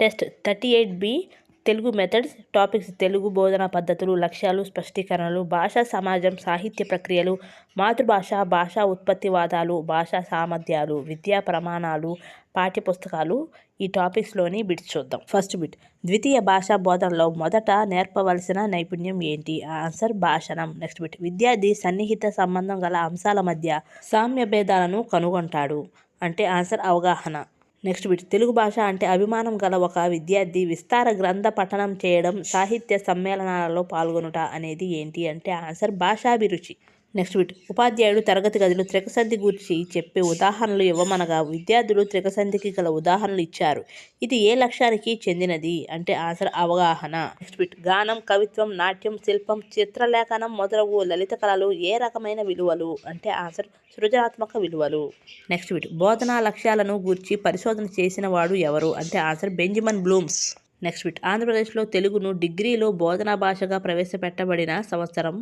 Test thirty eight B Telugu methods topics Telugu బోధనా పద్ధతులు లక్ష్యాలు స్పష్టీకరణలు భాషా సమాజం సాహిత్య ప్రక్రియలు మాతృభాష భాషా ఉత్పత్తివాదాలు భాషా సామర్థ్యాలు విద్యా ప్రమాణాలు పాఠ్యపుస్తకాలు ఈ టాపిక్స్లోని బిట్స్ చూద్దాం. ఫస్ట్ బిట్ ద్వితీయ భాషా బోధనలో మొదట నేర్పవలసిన నైపుణ్యం ఏంటి? ఆన్సర్ భాషణం. నెక్స్ట్ బిట్ విద్యార్థి సన్నిహిత సంబంధం గల అంశాల మధ్య సామ్య భేదాలను కనుగొంటాడు. అంటే ఆన్సర్ అవగాహన. నెక్స్ట్ బిట్ తెలుగు భాష అంటే అభిమానం గల ఒక విద్యార్థి విస్తార గ్రంథ పఠనం చేయడం సాహిత్య సమ్మేళనాలలో పాల్గొనుట అనేది ఏంటి అంటే ఆన్సర్ భాషాభిరుచి. నెక్స్ట్ బిట్ ఉపాధ్యాయుడు తరగతి గదిలో త్రికసంధి గురించి చెప్పే ఉదాహరణలు ఇవ్వమనగా విద్యార్థులు త్రికసంధికి గల ఉదాహరణలు ఇచ్చారు. ఇది ఏ లక్ష్యానికి చెందినది? అంటే ఆన్సర్ అవగాహన. నెక్స్ట్ బిట్ గానం కవిత్వం నాట్యం శిల్పం చిత్రలేఖనం మొదలగు లలిత కళలు ఏ రకమైన విలువలు? అంటే ఆన్సర్ సృజనాత్మక విలువలు. నెక్స్ట్ బిట్ బోధనా లక్ష్యాలను గూర్చి పరిశోధన చేసిన వాడు ఎవరు? అంటే answer Benjamin Bloom's. Next bit ఆంధ్రప్రదేశ్లో తెలుగును డిగ్రీలో బోధనా భాషగా ప్రవేశపెట్టబడిన సంవత్సరం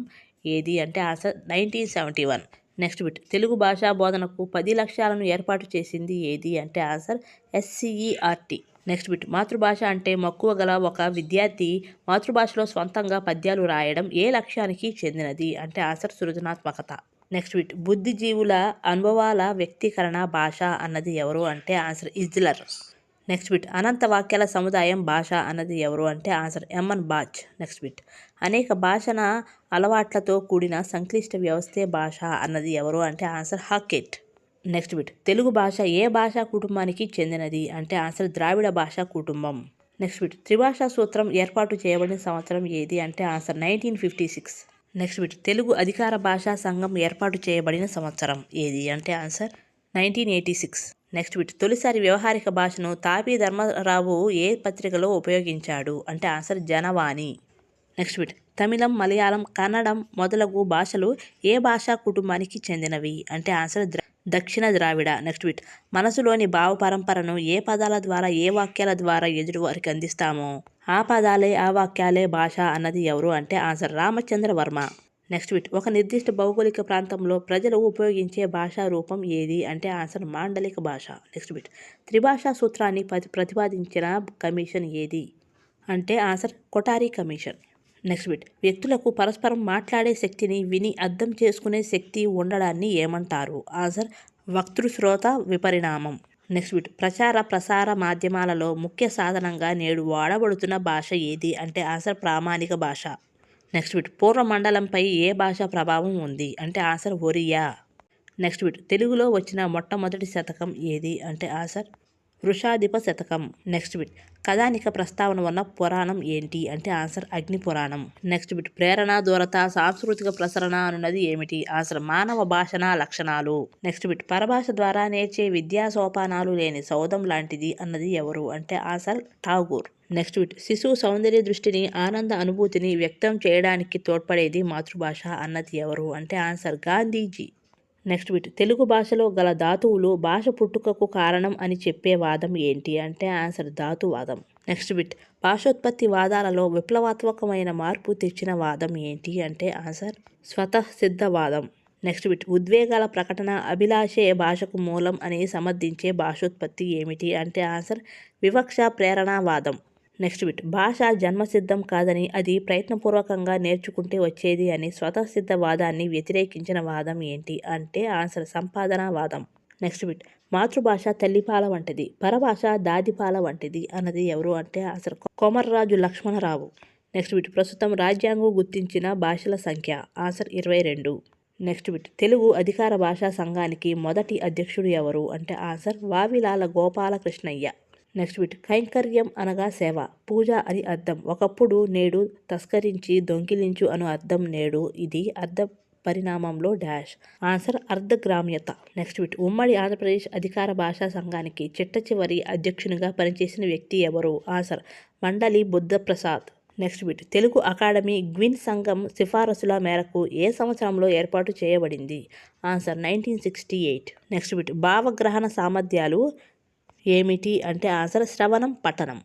ఏది అంటే answer nineteen seventy one. Next bit Telugu భాషా బోధనకు పది లక్ష్యాలను ఏర్పాటు చేసింది ఏది అంటే ఆన్సర్ ఎస్సీఈఆర్టీ. నెక్స్ట్ బిట్ మాతృభాష అంటే మక్కువ గల ఒక విద్యార్థి మాతృభాషలో స్వంతంగా పద్యాలు రాయడం ఏ లక్ష్యానికి చెందినది అంటే ఆన్సర్ సృజనాత్మకత. నెక్స్ట్ బిట్ బుద్ధిజీవుల అనుభవాల వ్యక్తీకరణ భాష అన్నది ఎవరు అంటే ఆన్సర్ ఇజ్లర్. నెక్స్ట్ బిట్ అనంత వాక్యాల సముదాయం భాష అన్నది ఎవరు అంటే ఆన్సర్ ఎంఎన్ బాచ్ నెక్స్ట్ బిట్ అనేక భాషన అలవాట్లతో కూడిన సంక్లిష్ట వ్యవస్థే భాష అన్నది ఎవరు అంటే answer Hockett next bit Telugu భాష ఏ భాషా కుటుంబానికి చెందినది అంటే ఆన్సర్ ద్రావిడ భాషా కుటుంబం. నెక్స్ట్ బిట్ త్రిభాషా సూత్రం ఏర్పాటు చేయబడిన సంవత్సరం ఏది అంటే answer nineteen fifty six next bit Telugu అధికార భాషా సంఘం ఏర్పాటు చేయబడిన సంవత్సరం ఏది అంటే answer nineteen eighty six next bit తొలిసారి వ్యవహారిక భాషను తాపీ ధర్మరావు ఏ పత్రికలో ఉపయోగించాడు? అంటే ఆన్సర్ జనవాణి. నెక్స్ట్ బిట్ తమిళం మలయాళం కన్నడం మొదలగు భాషలు ఏ భాషా కుటుంబానికి చెందినవి? అంటే ఆన్సర్ దక్షిణ ద్రావిడ. నెక్స్ట్ బిట్ మనసులోని భావ పరంపరను ఏ పదాల ద్వారా ఏ వాక్యాల ద్వారా ఎదుటి వారికి అందిస్తామో? ఆ పదాలే ఆ వాక్యాలే భాష అన్నది ఎవరు? అంటే answer Ramachandra Varma next bit ఒక నిర్దిష్ట భౌగోళిక ప్రాంతంలో ప్రజలు ఉపయోగించే భాషా రూపం ఏది? అంటే ఆన్సర్ మాండలిక భాష. నెక్స్ట్ బిట్ త్రిభాషా సూత్రాన్ని ప్రతి ప్రతిపాదించిన కమిషన్ ఏది? అంటే answer Kothari commission. Next bit వ్యక్తులకు పరస్పరం మాట్లాడే శక్తిని విని అర్థం చేసుకునే శక్తి ఉండడాన్ని ఏమంటారు? ఆన్సర్ వక్తృశ్రోత విపరిణామం. నెక్స్ట్ బిట్ ప్రచార ప్రసార మాధ్యమాలలో ముఖ్య సాధనంగా నేడు వాడబడుతున్న భాష ఏది? అంటే ఆన్సర్ ప్రామాణిక భాష. నెక్స్ట్ బిట్ పూర్వ మండలంపై ఏ భాష ప్రభావం ఉంది? అంటే ఆన్సర్ ఒరియా. నెక్స్ట్ బిట్ తెలుగులో వచ్చిన మొట్టమొదటి శతకం ఏది? అంటే ఆన్సర్ వృషాధిప శతకం. నెక్స్ట్ బిట్ కథానిక ప్రస్తావన ఉన్న పురాణం ఏంటి? అంటే ఆన్సర్ అగ్ని పురాణం. నెక్స్ట్ బిట్ ప్రేరణ దూరత సాంస్కృతిక ప్రసరణ అనున్నది ఏమిటి? ఆన్సర్ మానవ భాషణ లక్షణాలు. నెక్స్ట్ బిట్ పరభాష ద్వారా నేర్చే విద్యా సోపానాలు లేని సౌధం లాంటిది అన్నది ఎవరు? అంటే ఆన్సర్ ఠాగూర్. నెక్స్ట్ బిట్ శిశువు సౌందర్య దృష్టిని ఆనంద అనుభూతిని వ్యక్తం చేయడానికి తోడ్పడేది మాతృభాష అన్నది ఎవరు? అంటే answer Gandhiji. Next bit Telugu భాషలో గల ధాతువులు భాష పుట్టుకకు కారణం అని చెప్పే వాదం ఏంటి? అంటే ఆన్సర్ ధాతువాదం నెక్స్ట్ బిట్ భాషోత్పత్తి వాదాలలో విప్లవాత్మకమైన మార్పు తెచ్చిన వాదం ఏంటి? అంటే ఆన్సర్ స్వతః సిద్ధవాదం నెక్స్ట్ బిట్ ఉద్వేగాల ప్రకటన అభిలాషే భాషకు మూలం అని సమర్థించే భాషోత్పత్తి ఏమిటి? అంటే ఆన్సర్ వివక్ష ప్రేరణావాదం నెక్స్ట్ బిట్. భాష జన్మసిద్ధం కాదని అది ప్రయత్నపూర్వకంగా నేర్చుకుంటే వచ్చేది అని స్వతసిద్ధ వాదాన్ని వ్యతిరేకించిన వాదం ఏంటి అంటే ఆన్సర్ సంపాదన వాదం. Next bit. మాతృభాష తల్లిపాల వంటిది పరభాష దాదిపాల వంటిది అన్నది ఎవరు అంటే answer Komarraju Lakshmana Rao. Next bit. ప్రస్తుతం రాజ్యాంగం గుర్తించిన భాషల సంఖ్య ఆన్సర్ ఇరవై రెండు. Next bit. తెలుగు అధికార భాషా సంఘానికి మొదటి అధ్యక్షుడు ఎవరు అంటే answer Vavilala Gopalakrishnayya. Next bit కైంకర్యం అనగా సేవ. పూజ అని అర్థం. ఒకప్పుడు నేడు తస్కరించి దొంగిలించు అను అర్థం నేడు. ఇది అర్థ పరిణామంలో డాష్. ఆన్సర్ అర్ధగ్రామ్యత. నెక్స్ట్ బిట్ ఉమ్మడి ఆంధ్రప్రదేశ్ అధికార భాషా సంఘానికి చిట్ట చివరి అధ్యక్షునిగా పనిచేసిన వ్యక్తి ఎవరు? Answer Mandali Buddha Prasad. Next bit Telugu academy Gwyn సంఘం సిఫారసుల మేరకు ఏ సంవత్సరంలో ఏర్పాటు చేయబడింది? Answer nineteen sixty eight. Next bit భావగ్రహణ సామర్థ్యాలు ఏమిటి అంటే ఆన్సర్ శ్రవణం పఠనం.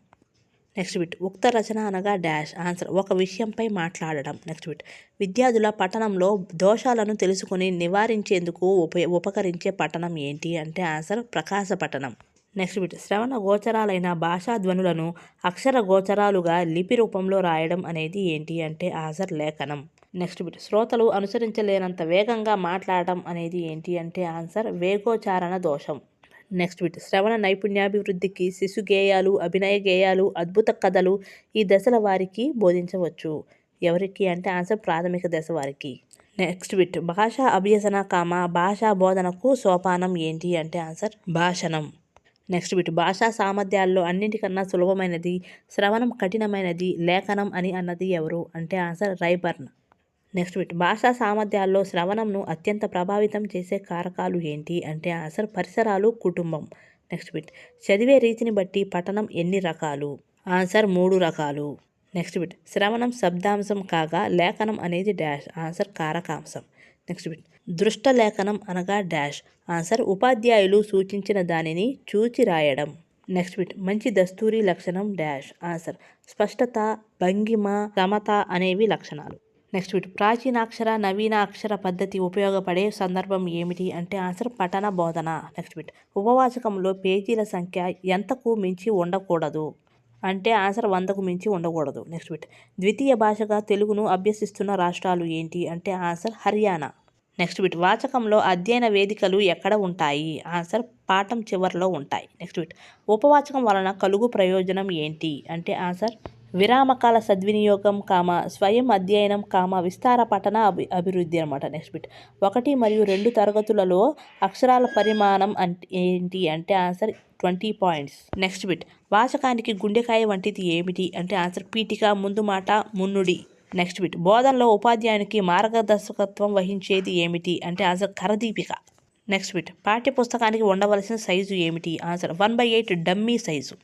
Next bit. ఉక్త రచన అనగా డాష్. ఆన్సర్. ఒక విషయంపై మాట్లాడడం. Next bit. విద్యార్థుల పఠనంలో దోషాలను తెలుసుకుని నివారించేందుకు ఉప ఉపకరించే పఠనం ఏంటి అంటే ఆన్సర్ ప్రకాశ పఠనం. Next bit. శ్రవణ గోచరాలైన భాషా ధ్వనులను అక్షర గోచరాలుగా లిపి రూపంలో రాయడం అనేది ఏంటి అంటే ఆన్సర్ లేఖనం. Next bit. శ్రోతలు అనుసరించలేనంత వేగంగా మాట్లాడటం అనేది ఏంటి అంటే ఆన్సర్ వేగోచారణ దోషం. నెక్స్ట్ బిట్ శ్రవణ నైపుణ్యాభివృద్ధికి శిశు గేయాలు అభినయ గేయాలు అద్భుత కథలు ఈ దశల వారికి బోధించవచ్చు. ఎవరికి అంటే ఆన్సర్ ప్రాథమిక దశ వారికి. నెక్స్ట్ బిట్ భాషా అభ్యసన కామ భాషా బోధనకు సోపానం ఏంటి అంటే ఆన్సర్ భాషణం. నెక్స్ట్ బిట్ భాషా సామర్థ్యాల్లో అన్నింటికన్నా సులభమైనది శ్రవణం కఠినమైనది లేఖనం అని అన్నది ఎవరు? అంటే ఆన్సర్ రైబర్న్. నెక్స్ట్ బిట్ భాషా సామర్థ్యాల్లో శ్రవణంను అత్యంత ప్రభావితం చేసే కారకాలు ఏంటి అంటే ఆన్సర్ పరిసరాలు కుటుంబం. నెక్స్ట్ బిట్ చదివే రీతిని బట్టి పఠనం ఎన్ని రకాలు? ఆన్సర్ మూడు రకాలు. నెక్స్ట్ బిట్ శ్రవణం శబ్దాంశం కాగా లేఖనం అనేది డాష్. ఆన్సర్ కారకాంశం. నెక్స్ట్ బిట్ దృష్ట లేఖనం అనగా డాష్. ఆన్సర్ ఉపాధ్యాయులు సూచించిన దానిని చూచి రాయడం. నెక్స్ట్ బిట్ మంచి దస్తూరి లక్షణం డాష్. ఆన్సర్ స్పష్టత భంగిమ సమత అనేవి లక్షణాలు. నెక్స్ట్ వీటి ప్రాచీనాక్షర నవీనాక్షర పద్ధతి ఉపయోగపడే సందర్భం ఏమిటి అంటే ఆన్సర్ పఠన బోధన. నెక్స్ట్ బిట్ ఉపవాచకంలో పేజీల సంఖ్య ఎంతకు మించి ఉండకూడదు అంటే ఆన్సర్ వందకు మించి ఉండకూడదు. నెక్స్ట్ బిట్ ద్వితీయ భాషగా తెలుగును అభ్యసిస్తున్న రాష్ట్రాలు ఏంటి అంటే ఆన్సర్ హర్యానా. నెక్స్ట్ బిట్ వాచకంలో అధ్యయన వేదికలు ఎక్కడ ఉంటాయి? ఆన్సర్ పాఠం చివరిలో ఉంటాయి. నెక్స్ట్ బిట్ ఉపవాచకం వలన కలుగు ప్రయోజనం ఏంటి? అంటే ఆన్సర్ విరామకాల సద్వినియోగం కామ స్వయం అధ్యయనం కామ విస్తార పఠన అభి అభివృద్ధి అనమాట నెక్స్ట్ బిట్ ఒకటి మరియు రెండు తరగతులలో అక్షరాల పరిమాణం అంటే ఏంటి అంటే answer twenty points next bit వాచకానికి గుండెకాయ వంటిది ఏమిటి అంటే ఆన్సర్ పీఠిక ముందు మాట మున్నుడి. నెక్స్ట్ బిట్ బోధనలో ఉపాధ్యాయునికి మార్గదర్శకత్వం వహించేది ఏమిటి అంటే ఆన్సర్ కరదీపిక. నెక్స్ట్ బిట్ పాఠ్య పుస్తకానికి ఉండవలసిన సైజు ఏమిటి? Answer one by eight dummy size